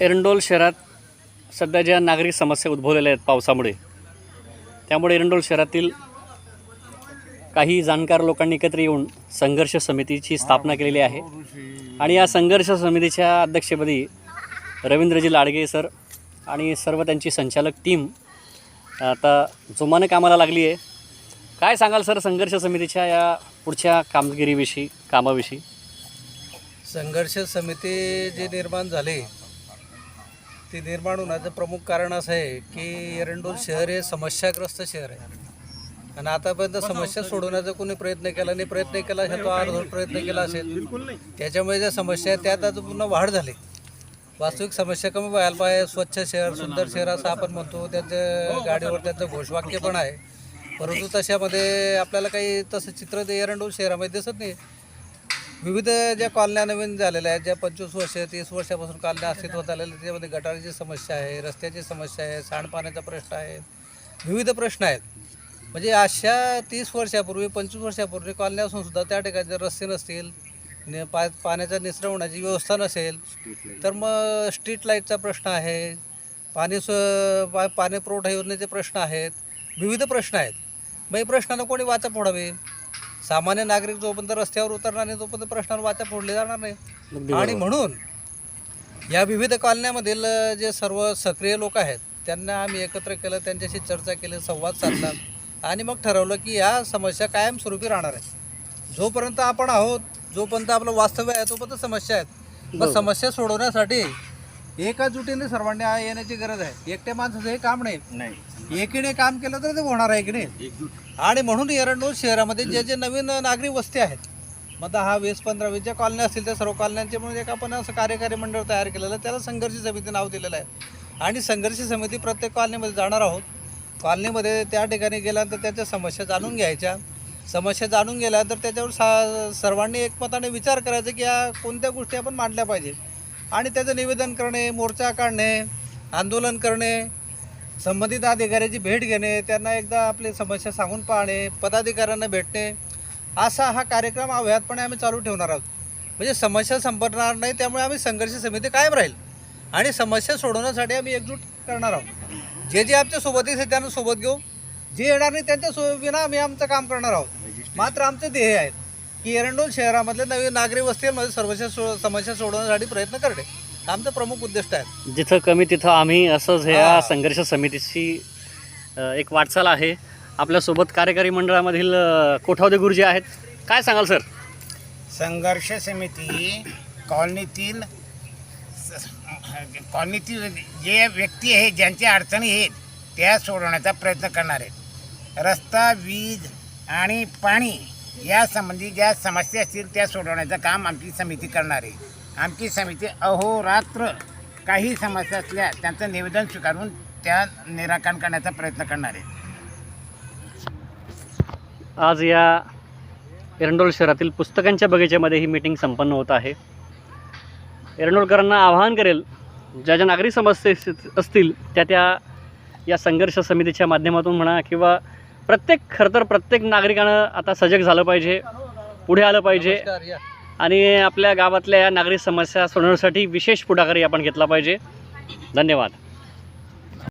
एरंडोल शहरात सध्या ज्या नागरिक समस्या उद्भवलेल्या आहेत पावसामुळे त्यामुळे एरंडोल शहरातील काही जाणकार लोकांनी एकत्र येऊन संघर्ष समितीची स्थापना केलेली आहे. आणि या संघर्ष समितीच्या अध्यक्षपदी रवींद्रजी लाडगे सर आणि सर्व त्यांची संचालक टीम आता जोमाने कामाला लागली आहे. काय सांगाल सर संघर्ष समितीच्या या पुढच्या कामगिरीविषयी कामाविषयी? संघर्ष समिती जी निर्माण झाली ती निर्माण होण्याचं प्रमुख कारण असं आहे की एरंडोल शहर हे समस्याग्रस्त शहर आहे. आणि आतापर्यंत समस्या सोडवण्याचा कोणी प्रयत्न केला नाही. प्रयत्न केला असेल तो अर्धवट प्रयत्न केला असेल. त्याच्यामुळे ज्या समस्या आहेत त्यात आता पुन्हा वाढ झाली. वास्तविक समस्या कमी व्हायला पाहिजे. स्वच्छ शहर सुंदर शहर असं आपण म्हणतो. त्यांचं गाडीवर त्यांचं घोषवाक्य पण आहे. परंतु तशामध्ये आपल्याला काही तसं चित्र ते एरंडोल शहरामध्ये दिसत नाही. विविध ज्या कॉलन्या नवीन झालेल्या आहेत ज्या पंचवीस वर्ष तीस वर्षापासून कॉलन्या अस्तित्वात आलेल्या आहेत, त्याच्यामध्ये गटाराची समस्या आहे रस्त्याची समस्या आहे सांडपाण्याचा प्रश्न आहे विविध प्रश्न आहेत. म्हणजे अशा तीस वर्षापूर्वी पंचवीस वर्षापूर्वी कॉलन्या असून सुद्धा त्या ठिकाणी जर रस्ते नसतील ने पा पाण्याचा निचरा होण्याची व्यवस्था नसेल तर मग स्ट्रीट लाईटचा प्रश्न आहे पाणी स पा पाणी पुरवठा योजनेचे प्रश्न आहेत विविध प्रश्न आहेत. मग या प्रश्नाला कोणी वाचा फोडावे सामान्य नागरिक जोपर्यंत रस्त्यावर उतरणार नाही तोपर्यंत प्रश्नाला वाचा फोडली जाणार नाही. आणि म्हणून या विविध कॉलन्यामधील जे सर्व सक्रिय लोक आहेत त्यांना आम्ही एकत्र केलं त्यांच्याशी चर्चा केली संवाद साधला आणि मग ठरवलं की या समस्या कायमस्वरूपी राहणार आहे. जोपर्यंत आपण आहोत जोपर्यंत आपलं वास्तव्य आहे तोपर्यंत समस्या आहेत. मग समस्या सोडवण्यासाठी एकाजुटीने सर्वांनी येण्याची गरज आहे. एकट्या माणसाचं हे काम नाही. एकीने काम केलं तर ते होणार आहे की नाही? आणि म्हणून एरंडोल शहरामध्ये जे जे नवीन नागरिक वस्ती आहेत मग दहा वीस पंधरा वीस ज्या कॉलन्या असतील त्या सर्व कॉलन्यांचे म्हणून एक आपण असं कार्यकारी मंडळ तयार केलेलं आहे त्याला संघर्ष समिती नाव दिलेलं आहे. आणि संघर्ष समिती प्रत्येक कॉलनीमध्ये जाणार आहोत. कॉलनीमध्ये त्या ठिकाणी गेल्यानंतर त्याच्या समस्या जाणून घ्यायच्या. समस्या जाणून गेल्यानंतर त्याच्यावर सा सर्वांनी एकमताने विचार करायचा की या कोणत्या गोष्टी आपण मांडल्या पाहिजे. आणि त्याचं निवेदन करणे मोर्चा काढणे आंदोलन करणे संबंधित अधिकाऱ्याची भेट घेणे त्यांना एकदा आपली समस्या सांगून पाहणे पदाधिकाऱ्यांना भेटणे असा हा कार्यक्रम अव्याहतपणे आम्ही चालू ठेवणार आहोत. म्हणजे समस्या संपणार नाही त्यामुळे आम्ही संघर्ष समिती कायम राहील आणि समस्या सोडवण्यासाठी आम्ही एकजूट करणार आहोत. जे जे आमच्यासोबत आहे त्यांना सोबत घेऊ. जे येणार नाही त्यांच्या सो विना आम्ही आमचं काम करणार आहोत. मात्र आमचं ध्येय आहे की एरंडोल शहरामधल्या नवीन नागरी वस्तीमध्ये सर्वस्या सो समस्या सोडवण्यासाठी प्रयत्न करणे. आमचं प्रमुख उद्दिष्ट आहे जिथं कमी तिथं आम्ही असंच ह्या हा. संघर्ष समितीची अ, एक वाटचाल आहे. आपल्यासोबत कार्यकारी मंडळामधील अ, कोठावदे गुरुजी आहेत. काय सांगाल सर? संघर्ष समिती कॉलनीतील स- कॉलनीतील जे व्यक्ती आहेत ज्यांच्या अडचणी आहेत त्या सोडवण्याचा प्रयत्न करणार आहेत. रस्ता वीज आणि पाणी यासंबंधी ज्या समस्या असतील त्या सोडवण्याचं काम आमची समिती करणार आहे. आमची समिती अहोरात्र काही समस्या असल्या त्यांचं निवेदन स्वीकारून त्या निराकरण करण्याचा प्रयत्न करणार आहे. आज या एरंडोल शहरातील पुस्तकांच्या बगीच्यामध्ये ही मीटिंग संपन्न होत आहे. एरंडोलकरांना आवाहन करेल ज्या ज्या नागरिक समस्या अस- असतील त्या त्या या संघर्ष समितीच्या माध्यमातून म्हणा किंवा प्रत्येक खरं तर प्रत्येक नागरिकानं आता सजग झालं पाहिजे पुढे आलं पाहिजे. आणि आपल्या गावातल्या या नागरिक समस्या सोडवण्यासाठी विशेष पुढाकारी आपण घेतला पाहिजे. धन्यवाद.